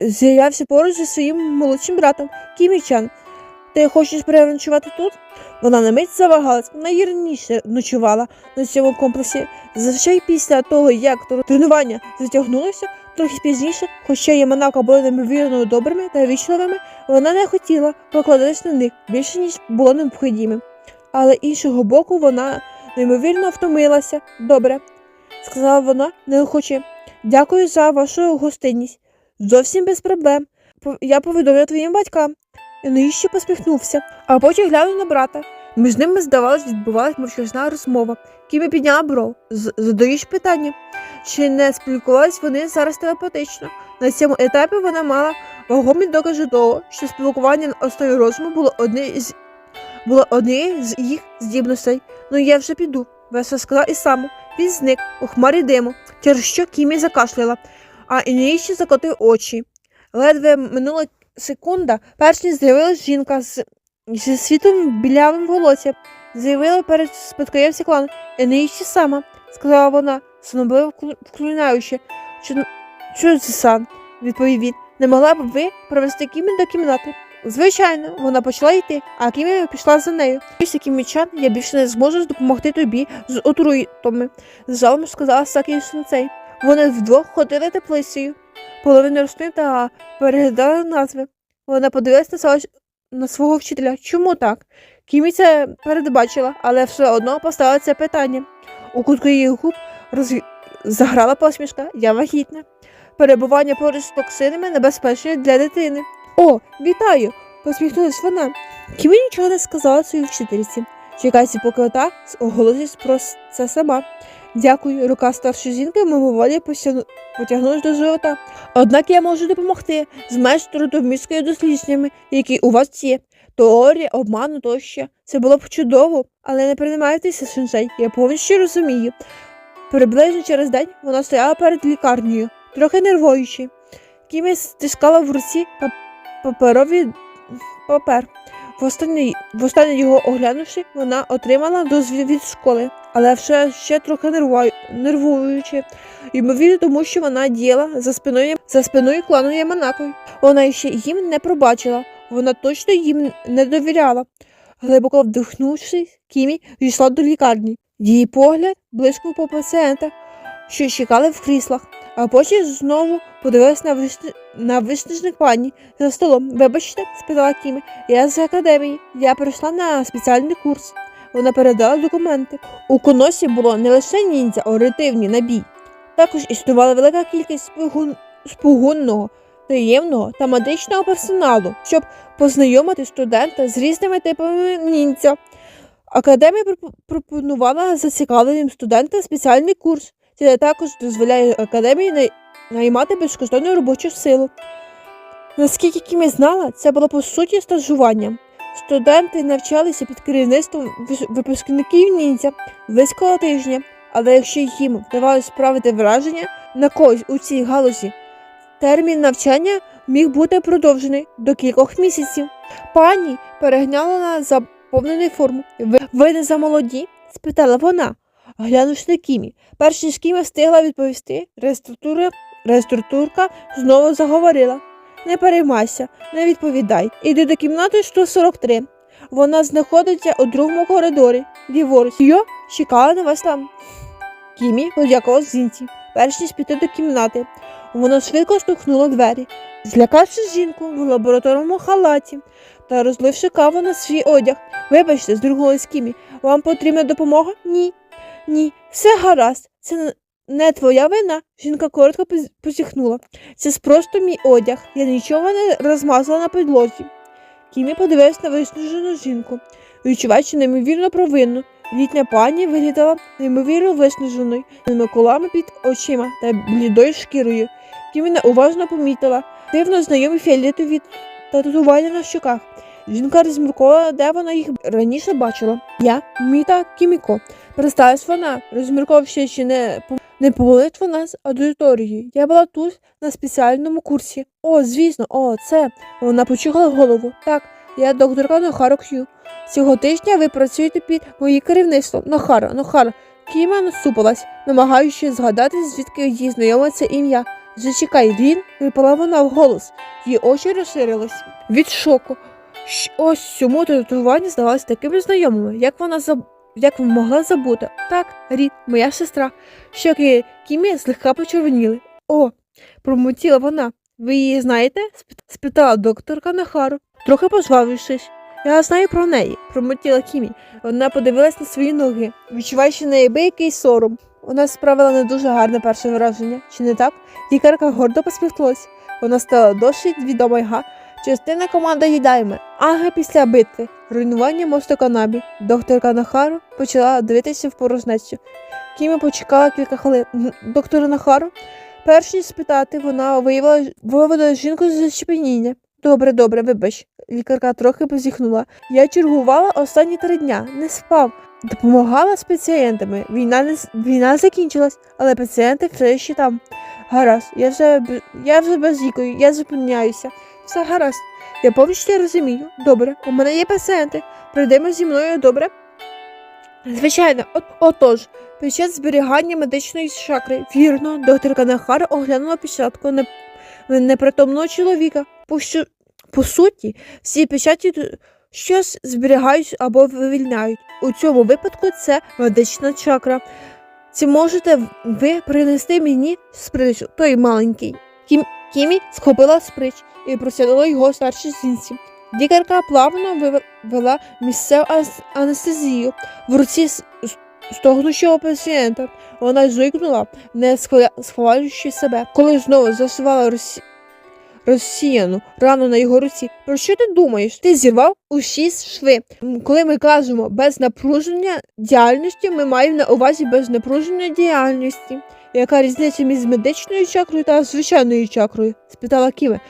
з'явився поруч зі своїм молодшим братом Кімічан. Ти хочеш переночувати тут? Вона на мить завагалась, раніше ночувала на цьому комплексі. Зазвичай після того, як тренування затягнулося, трохи пізніше, хоча Яманака були неймовірно добрими та вічливими, вона не хотіла покладатись на них більше, ніж було необхідним. Але іншого боку, вона неймовірно втомилася. Добре, сказала вона неохоче. Дякую за вашу гостинність. Зовсім без проблем. Я повідомлю твоїм батькам. Іноїще посміхнувся, а потім глянув на брата. Між ними, здавалось, відбувалась мовчазна розмова. Кімі підняла бров, з- задаючи питання, чи не спілкувались вони зараз телепатично. На цьому етапі вона мала вагомі докази того, що спілкування на основі розуму було однією з було однією з їх здібностей. Ну я вже піду, весело сказав і сам. Він зник у хмарі диму, через що Кімі закашляла, а Ініїші закотив очі. Ледве минула секунда, перш ніж з'явилась жінка з зі світлим білявим волоссям. Заявила перед спадкоємця клану Ініїші сама, сказала вона, сонобливо вклю- вклоняючи. Що, що це сан? відповів він. Не могла б ви провести Кімі до кімнати? Звичайно, вона почала йти, а Кімі пішла за нею. Після Кімічан я більше не зможу допомогти тобі з отруйтами, з жалем сказала Сакі Сенсей. Вони вдвох ходили теплицею, половину рослин та переглядали назви. Вона подивилась на на свого вчителя. Чому так? Кімі це передбачила, але все одно поставила це питання. У кутку її губ роз... заграла посмішка. Я вагітна. Перебування поруч з токсинами небезпечне для дитини. О, вітаю! посміхнулась вона. Кімі нічого не сказала своїй вчительці. Чекайся, поки ота оголосить про це сама. Дякую, рука старшої жінки мимоволі потягнулась до живота. Однак я можу допомогти з менш трудомісткою дослідженнями, які у вас є. Теорія, обману тощо. Це було б чудово, але не приймайтеся, сенсей, я повністю розумію. Приблизно через день вона стояла перед лікарнею, трохи нервуючи. Кімі стискала в руці пап- паперовий папер. Востаннє, востаннє його оглянувши, вона отримала дозвіл від школи, але все ще трохи нервую- нервуючи. Ймовірно, тому що вона діяла за спиною за спиною клану Яманакою. Вона ще їм не пробачила, вона точно їм не довіряла. Глибоко вдихнувши, Кімі йшла до лікарні. Її погляд блискнув по пацієнтах, що чекали в кріслах, а потім знову подивилась на, вишни... на виснажених пані за столом. Вибачте, спитала Кімі, я з академії. Я прийшла на спеціальний курс. Вона передала документи. У коносі було не лише ніндзя, оперативні набій. Також існувала велика кількість спугун... спугунного, таємного та медичного персоналу, щоб познайомити студента з різними типами ніндзя. Академія пропонувала зацікавленим студентам спеціальний курс. Це також дозволяє академії наймати безкоштовну робочу силу. Наскільки Кімі знала, це було по суті стажуванням. Студенти навчалися під керівництвом випускників ніндзя близько тижня, але якщо їм вдавалося справити враження на когось у цій галузі, термін навчання міг бути продовжений до кількох місяців. Пані перегняла на заповнений форму. Ви, ви не замолоді? спитала вона, глянувши на Кімі. Перш ніж Кімі встигла відповісти, реєстратура, знову заговорила. Не переймайся, не відповідай. Іди до кімнати 143. Вона знаходиться у другому коридорі, ліворуч. Йо чекала на вас там. Кімі подякував зінці, перш ніж піти до кімнати. Вона швидко штовхнула двері, злякавши жінку в лабораторному халаті та розливши каву на свій одяг. Вибачте, здригнулась Кімі, вам потрібна допомога? Ні. Ні, все гаразд. Це не- твоя вина. Жінка коротко позіхнула. Це ж просто мій одяг. Я нічого не розмазала на підлозі. Кімі подивилась на виснажену жінку, відчуваючи неймовірно провинну. Літня пані виглядала неймовірно виснаженою, з колами під очима та блідою шкірою. Кімі неуважно помітила дивно знайомі фіолетові татуювання на щоках. Жінка розмірковувала, де вона їх раніше бачила. Я Міта Кіміко. Представилась вона, розмірковувавши, чи не не помилить вона з аудиторії. Я була тут на спеціальному курсі. О, звісно, о, це. Вона почухала голову. Так, я докторка Нохаро К'ю. Цього тижня ви працюєте під моїм керівництвом. Нохара, Нохара. Кіма насупилась, намагаючись згадати, звідки їй знайоме це ім'я. Зачекай, він випала вона вголос. Її очі розширились від шоку. Ось цьому татуювання здавалось такими знайомими, як вона заб... як могла забути. Так, Рід, моя сестра. Щоки Кімі злегка почервоніли. О, промутіла вона. Ви її знаєте? Спит- спитала докторка Нахару, трохи пожвавившись. Я знаю про неї, промотіла Кімі. Вона подивилась на свої ноги, відчуваючи неабиякий сором. Вона справила не дуже гарне перше враження, чи не так? Лікарка гордо посміхнулась. Вона стала досить відома га. Частина команди Гідайме. Ага після битви. Руйнування мосту Канабі. Докторка Нахару почала дивитися в порожнечу. Кімі почекала кілька хвилин. «М, Доктора Нахару? Перш ніж спитати, вона виявила вивела жінку з зачепеніння. Добре, добре, вибач. Лікарка трохи позіхнула. Я чергувала останні три дня, не спав. Допомагала з пацієнтами. Війна не війна закінчилась, але пацієнти все ще там. Гаразд, я вже я вже без лікою, я зупиняюся. Все гаразд. Я повністю розумію. Добре, у мене є пацієнти. Прийдемо зі мною, добре? Звичайно, от, отож, під час зберігання медичної чакри, вірно, докторка Нахара оглянула печатку не, непритомного чоловіка. По, що, по суті, всі печаті щось зберігають або вивільняють. У цьому випадку це медична чакра. Чи можете ви принести мені сприч, той маленький? Кім, Кімі схопила сприч і просягнула його старшій жінці. Лікарка плавно виве- вела місцеву анестезію в руці с- с- стогнущого пацієнта. Вона зойкнула, не схвалюючи себе, коли знову засувала розсі... розсіяну рану на його руці. Про що ти думаєш? Ти зірвав усі шви. Коли ми кажемо без напруження діяльності, ми маємо на увазі без напруження діяльності. Яка різниця між медичною чакрою та звичайною чакрою? спитала Кіме,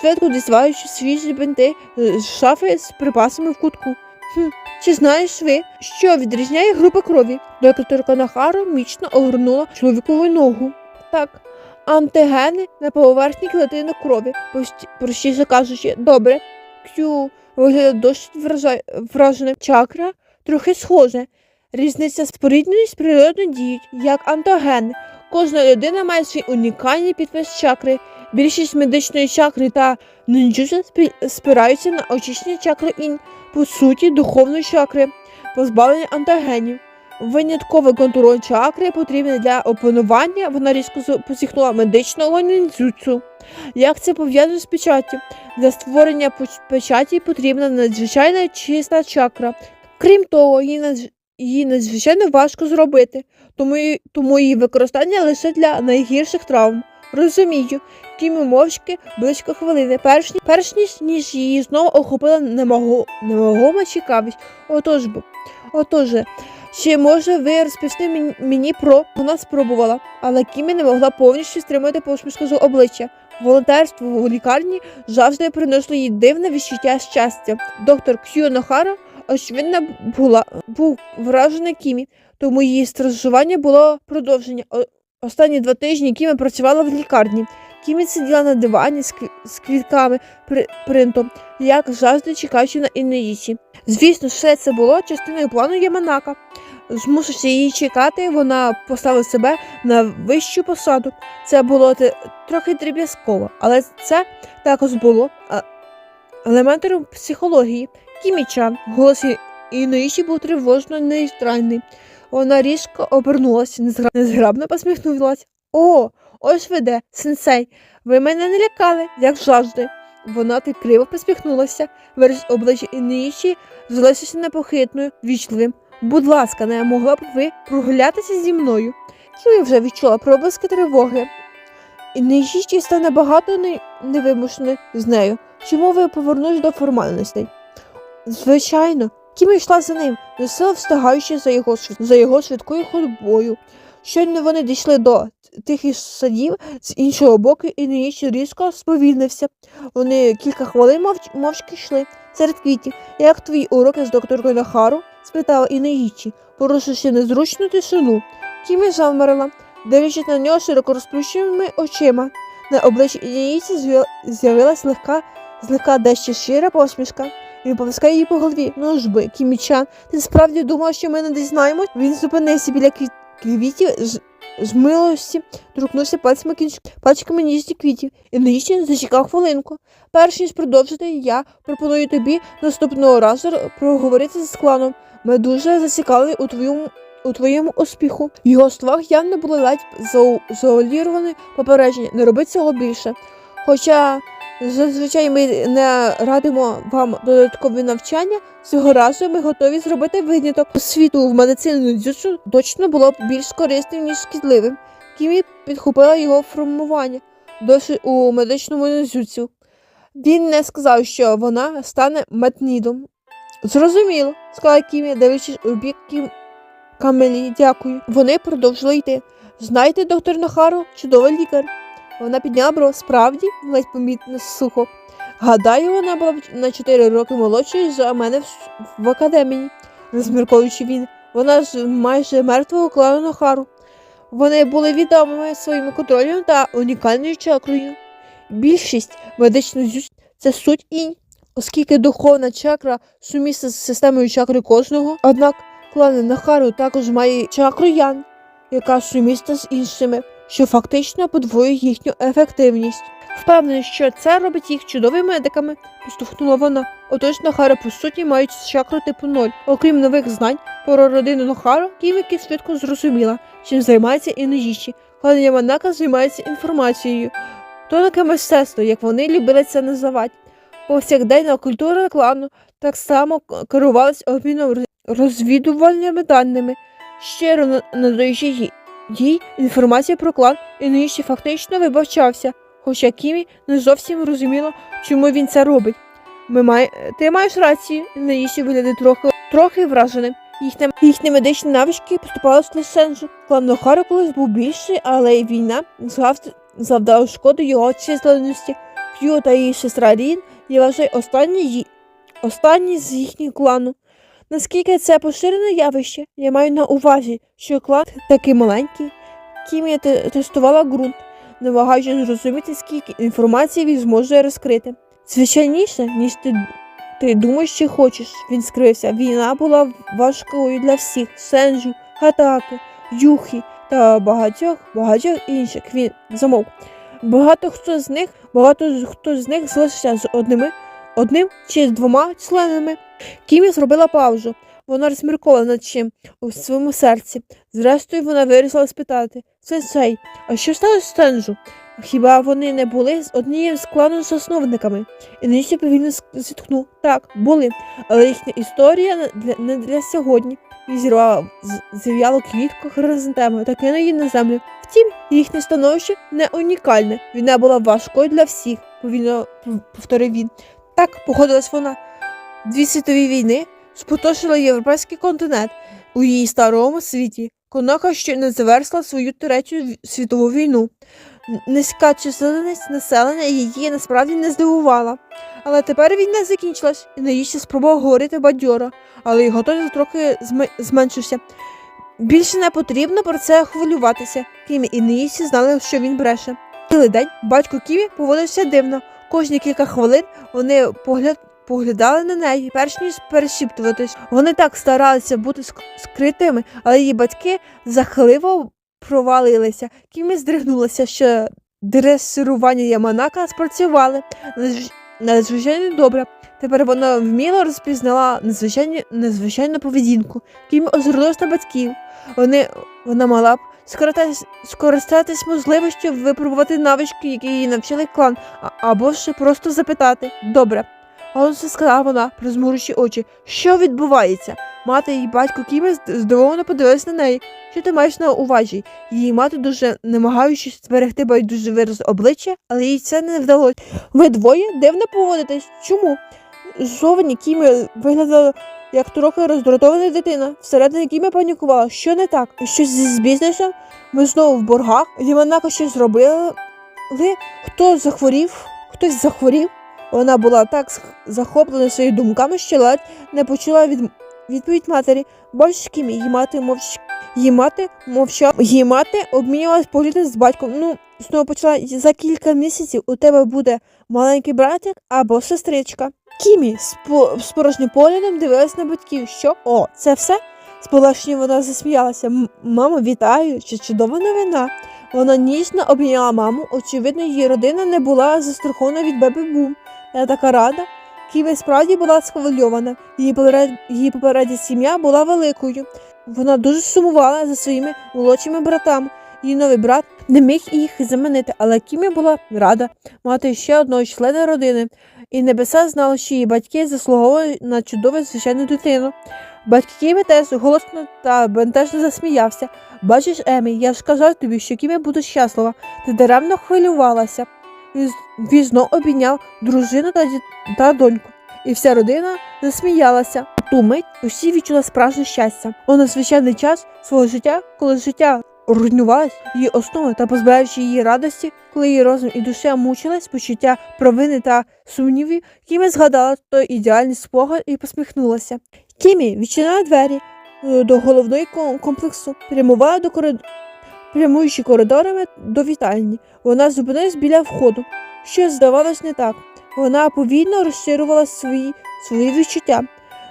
швидко діставаючи свіжі бинти е, з шафи з припасами в кутку. Хм, чи знаєш ви, що відрізняє групи крові? Докторка Нахару міцно огорнула чоловікову ногу. Так, антигени на поверхні клітинок крові, простіше кажучи, добре. Кю виглядає досить вража- враженим. Чакра трохи схоже. Різниця спорідненість природно діють, як антогени. Кожна людина має свій унікальний підпис чакри. Більшість медичної чакри та нінджуджа спираються на очищення чакри інь, по суті, духовної чакри, позбавлення антогенів. Винятковий контроль чакри потрібний для опанування, вона різко посіхнула медичного ніндзюцу. Як це пов'язано з печаттю? Для створення печаті потрібна надзвичайна чиста чакра. Крім того, її, її надзвичайно важко зробити, тому, тому її використання лише для найгірших травм. Розумію, Кімі мовчки близько хвилини, перш, перш ніж, ніж її знову охопила немого, немагома цікавість. Отож бо, отож, чи може ви розповісти мені, про вона спробувала, але Кімі не могла повністю стримати посмішку з обличчя. Волонтерство в лікарні завжди приносило їй дивне відчуття щастя. Доктор Ксю Нохара очевидно була був вражений Кімі, тому її стражування було продовження. Останні два тижні Кімі працювала в лікарні. Кімі сиділа на дивані з, кві- з квітками при, принтом, як завжди чекаючи на Інеїчі. Звісно, все це було частиною плану Яманака. Змусивши її чекати, вона поставила себе на вищу посаду. Це було трохи дріб'язково, але це також було елементом психології. Кімічан, голос І- був тривожно нейтральний. Вона різко обернулася, незгра- незграбно посміхнулася. О, ось ви де, сенсей. Ви мене не лякали, як завжди. Вона криво посміхнулася. Вираз обличчя Інуїчі залишився непохитною, вічливим. Будь ласка, не могла б ви прогулятися зі мною? Чую вже відчула проблиски тривоги. І стане набагато не... невимушений з нею. Чому ви повернулись до формальностей? Звичайно, Кіма йшла за ним, несила встигаючи за його, за його швидкою ходьбою. Щойно вони дійшли до тихих садів з іншого боку, і Неїчі різко сповільнився. Вони кілька хвилин мовч, мовчки йшли серед квітів. Як твої уроки з докторкою Нахару? спитала Інеїчі, порушивши незручну тишину. Кімі замерла, дивлячись на нього широко розплющеними очима. На обличчі Інеїчі з'явилась легка, злегка дещо щира посмішка. Він полискає її по голові. Ну ж би, Кімічан, ти справді думав, що ми не дізнаємось? Він зупинився біля квіт- квітів, з- з милості торкнувся пальцями кінч... пальчиками ніжні квітів і наїжджі зачекав хвилинку. Перш ніж продовжити, я пропоную тобі наступного разу проговорити з кланом. Ми дуже зацікавлені у твоєму у твоєму успіху. Його словах явно було ледь заолірване попередження не роби цього більше. Хоча зазвичай ми не радимо вам додаткові навчання, цього разу ми готові зробити виняток. Світу в медицину дзюцу точно було б більш корисним, ніж шкідливим. Кімі підхопила його формування досі у медичному дзюцю. Він не сказав, що вона стане метнідом. Зрозуміло, сказала Кімі, дивлячись у бік Кім... Камелі, дякую. Вони продовжили йти. Знаєте, доктор Нахару, чудовий лікар. Вона підняла бро, справді, ледь помітно сухо. Гадаю, вона була на 4 роки молодшою за мене в, в академії, розмірковуючи він. Вона ж майже мертвого клану Нахару. Вони були відомими своїм контролем та унікальною чакрою. Більшість медичних зюз це суть інь, оскільки духовна чакра сумісна з системою чакри кожного. Однак клан Нахару також має чакру Ян, яка сумісна з іншими, що фактично подвоює їхню ефективність. Впевнений, що це робить їх чудовими медиками, поштовхнула вона. Отож Нахара по суті мають чакру типу 0. Окрім нових знань про родину Нахару, Кімікі швидко зрозуміла, чим займається Іножіші. Клан Яманака займається інформацією. Тонке мистецтво, як вони любили це називати. Повсякденна культура клану так само к- керувалась обміном розвідувальними даними, щиро на- надаючи їй, інформацію про клан, і Ниші фактично вибачався, хоча Кімі не зовсім розуміла, чому він це робить. Ми має... Ти маєш рацію, Наїші виглядає трохи, трохи враженим. Їхні, їхні медичні навички поступали з Сенджу. Клан Нохару колись був більший, але й війна згав... завдала шкоди його численності. К'ю та її сестра Рін я вважаю останні, ї... останні з їхнього клану. Наскільки це поширене явище, я маю на увазі, що клан такий маленький. Кімія те- тестувала ґрунт, намагаючись зрозуміти, скільки інформації він зможе розкрити. Звичайніше, ніж ти, ти думаєш чи хочеш, він скрився. Війна була важкою для всіх Сенджу, Хатаки, Юхі та багатьох багатьох інших. Він замовк. Багато хто з них, багато хто з них залишився з одними, одним чи з двома членами. Кімі зробила паузу. Вона розмірковала над чим у своєму серці. Зрештою, вона вирішила спитати Сенсей, а що сталося з Тенджу? Хіба вони не були з однією з клану засновниками? І Ніші повільно зітхнув. Так, були, але їхня історія не для, сьогодні. І зірвала з- зів'ялу квітку хризантему та кинула її на землю. Втім, їхнє становище не унікальне. Війна була важкою для всіх, повільно повторив він. Так, погодилась вона. Дві світові війни спотошили європейський континент у її старому світі. Конака ще не завершила свою третю світову війну. Низька чисельність населення її насправді не здивувала. Але тепер війна закінчилась, і наїжджі спробував говорити бадьоро, але його тон трохи зменшився. Більше не потрібно про це хвилюватися. Кімі і Неїсі знали, що він бреше. Цілий день батько Кімі поводився дивно. Кожні кілька хвилин вони погляд... поглядали на неї, перш ніж перешіптуватись. Вони так старалися бути ск- скритими, але її батьки захливо провалилися. Кімі здригнулася, що дресирування Яманака спрацювали надзвичайно добре. Тепер вона вміло розпізнала надзвичайну, незвичайну поведінку. Кімі озирнулась на батьків. Вони, вона мала б скористатись, можливістю випробувати навички, які її навчили клан, або ж просто запитати. Добре. Голосно сказала вона, призмурюючи очі. Що відбувається? Мати і батько Кімі зд- здивовано подивились на неї. Що ти маєш на увазі? Її мати дуже намагаючись зберегти байдуже вираз обличчя, але їй це не вдалося. Ви двоє дивно поводитесь. Чому? Зовні Кімі виглядала як трохи роздратована дитина. Всередині Кімі панікувала, що не так, щось з бізнесом. Ми знову в боргах. Ліманака щось зробили. Хто захворів? Хтось захворів. Вона була так захоплена своїми думками, що ледь не почула від... відповідь матері. Більш Кімі, її мати мовч... Її мати мовчала. Її мати обмінювалась поглядом з батьком. Ну, знову почала за кілька місяців у тебе буде маленький братик або сестричка. Кімі з по- з порожнім поглядом дивилась на батьків. Що? О, це все? З полегшенням вона засміялася. Мамо, вітаю, чи чудова новина. Вона ніжно обійняла маму. Очевидно, її родина не була застрахована від беби бум. Я така рада. Ківі справді була схвильована. Її поперед... її попередня сім'я була великою. Вона дуже сумувала за своїми молодшими братами. Її новий брат не міг їх замінити, але Кімі була рада мати ще одного члена родини. І небеса знали, що її батьки заслуговують на чудову звичайну дитину. Батьки Кімі теж голосно та бентежно засміявся. Бачиш, Емі, я ж казав тобі, що Кімі буде щаслива. Ти даремно хвилювалася. Він, знов обійняв дружину та, діт- та доньку. І вся родина засміялася. У ту мить усі відчули справжнє щастя. У надзвичайний час свого життя, коли життя руйнувалось її основи та позбавивши її радості, коли її розум і душа мучились, почуття провини та сумнівів, Кімі згадала той ідеальний спогад і посміхнулася. Кімі відчинила двері е, до головної комплексу, прямувала до коридору. Прямуючи коридорами до вітальні, вона зупинилась біля входу. Щось здавалось не так. Вона повільно розширювала свої, свої відчуття,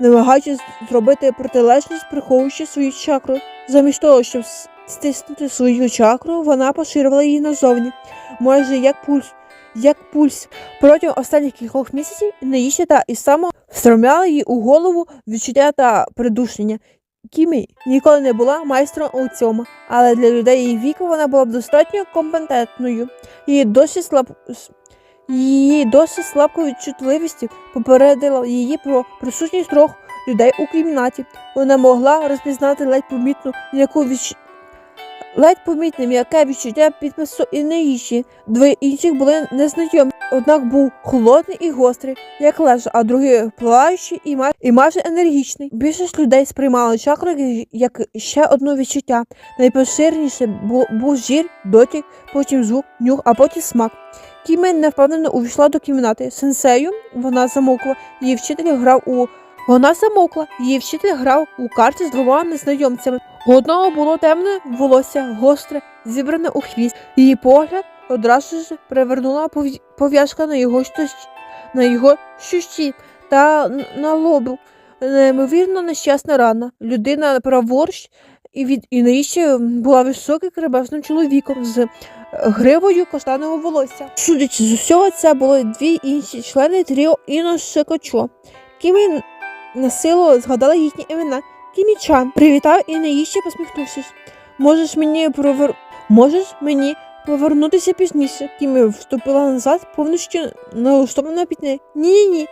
намагаючись зробити протилежність, приховуючи свою чакру. Замість того, щоб стиснути свою чакру, вона поширювала її назовні, майже як пульс. Як пульс. Протягом останніх кількох місяців Неїші та Ісамо встромляли їй у голову відчуття та придушення. Кімі ніколи не була майстром у цьому, але для людей її віку вона була б достатньо компетентною. Її досить слаб... Її досить слабкою чутливістю попередила її про присутність трьох людей у кімнаті. Вона могла розпізнати ледь помітну яку відч... ледь помітне м'яке відчуття підпису і неїжі. Двоє інших були незнайомі. Однак був холодний і гострий, як лежа, а другий палаючий і, май... і майже енергічний. Більшість людей сприймали чакру як ще одне відчуття. Найпоширеніше був, був зір, дотик, потім звук, нюх, а потім смак. Кімен невпевнено увійшла до кімнати. Сенсею вона замовкла. Її вчитель грав у вона замовкла. Її вчитель грав у карти з двома незнайомцями. У одного було темне волосся, гостре, зібране у хвіст. Її погляд одразу ж привернула пов'язка на його щось, на його щущі та на лобу. Неймовірно нещасна рана. Людина праворуч і від і нижче була високим кребесним чоловіком з гривою каштанового волосся. Судячи з усього, це були дві інші члени тріо Іно Шикочо. Кімі на силу згадала їхні імена. Кімі Чан привітав і неїще посміхнувшись. Можеш мені провер... Можеш мені повернутися пізніше. Кімі вступила назад, повністю налаштована під неї. Ні-ні-ні.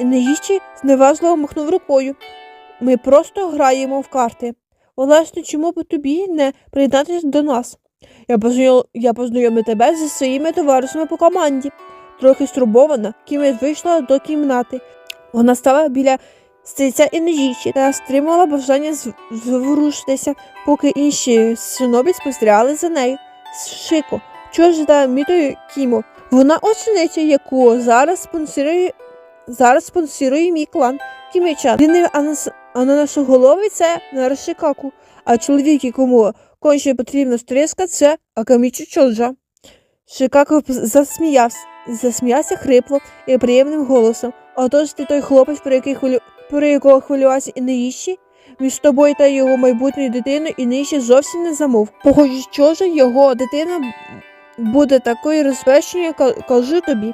І неїще зневажливо махнув рукою. Ми просто граємо в карти. Власне, чому б тобі не приєднатися до нас? Я познайом... я познайомлю тебе зі своїми товаришами по команді. Трохи стурбована, Кімет вийшла до кімнати. Вона стала біля стільця і неїжі та стримувала бажання зворушитися, поки інші шинобі спостерігали за нею. Шико, чого ж та мітою Кімо? Вона учениця, яку зараз спонсорує, зараз спонсорує мій клан Кімічан. Він не анас... ананасоголовий це Нарашикаку, а чоловік, якому конче потрібна стріска, це Акамічу Чоджа. Шикако засміявся, засміявся хрипло і приємним голосом. Отож ти той хлопець, про, який хвилю... про якого хвилювався і неїщі? Між тобою та його майбутньою дитиною і нижче зовсім не замов. Похоже, що ж його дитина буде такою розпещеною, ка- кажу тобі.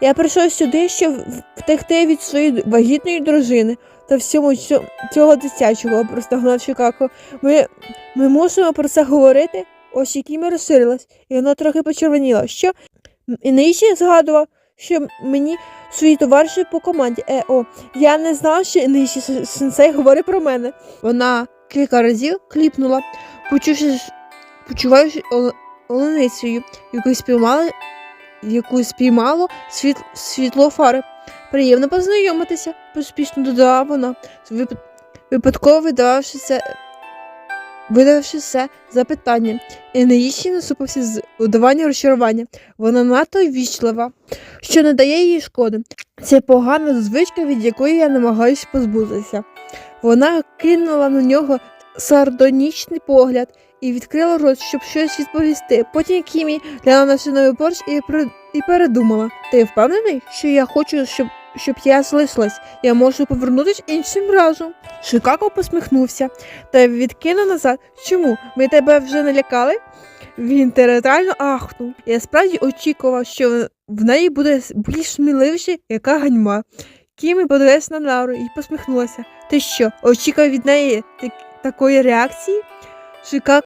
Я прийшов сюди, щоб втекти від своєї вагітної дружини та всьому цього дитячого, простогнав Чикако. Ми, ми мусимо про це говорити. Ось які ми розширилась, і вона трохи почервоніла. Що? І згадував, що мені свої товариші по команді. Е, о, я не знала, що Неїші сенсей говорить про мене. Вона кілька разів кліпнула, почувши, почуваючи оленицею, яку спіймали, яку спіймало світ, світло фари. Приємно познайомитися, поспішно додала вона, випадково видавши це, видавши це запитання. І неїщі насупився з удавання розчарування. Вона надто ввічлива, що не дає їй шкоди. Це погана звичка, від якої я намагаюся позбутися. Вона кинула на нього сардонічний погляд і відкрила рот, щоб щось відповісти. Потім Кімі глянула на шиновий борщ і, при... і передумала. Ти впевнений, що я хочу, щоб щоб я залишилась. Я можу повернутися іншим разом. Шикако посміхнувся та відкинув назад. Чому? Ми тебе вже налякали? Він театрально ахнув. Я справді очікував, що в неї буде більш сміливіше, яка ганьба. Кімі подивилася на Лару і посміхнулася. Ти що, очікував від неї так- такої реакції? Шикако